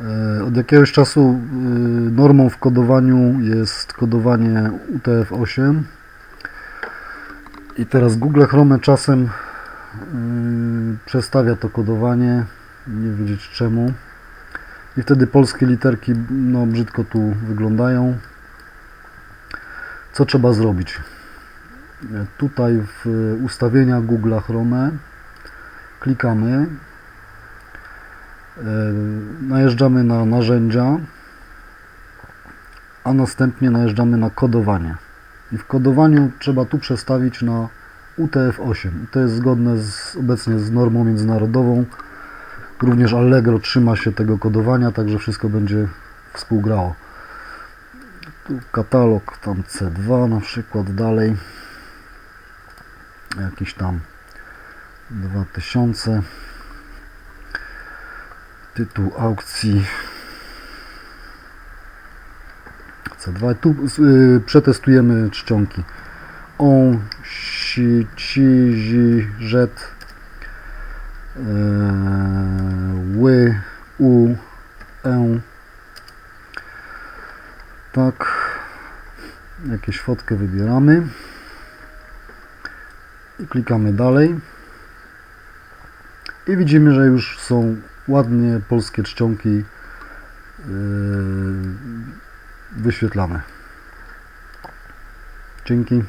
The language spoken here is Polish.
E, Od jakiegoś czasu y, normą w kodowaniu jest kodowanie UTF-8 i teraz Google Chrome czasem y, przestawia to kodowanie, nie wiedzieć czemu i wtedy polskie literki no, brzydko tu wyglądają. Co trzeba zrobić? E, Tutaj w ustawieniach Google Chrome klikamy E, najeżdżamy na narzędzia, a następnie najeżdżamy na kodowanie. I w kodowaniu trzeba tu przestawić na UTF-8. I to jest zgodne z, obecnie z normą międzynarodową. Również Allegro trzyma się tego kodowania, także wszystko będzie współgrało. Tu katalog, tam C2 na przykład, dalej. Jakiś tam 2000 tytuł aukcji C2. Tu y, przetestujemy czcionki. On, si, ci, zi, żet, y, ły, u, e. Tak. Jakieś fotkę wybieramy. I klikamy dalej. I widzimy, że już są ładnie polskie czcionki yy, wyświetlane. Dzięki.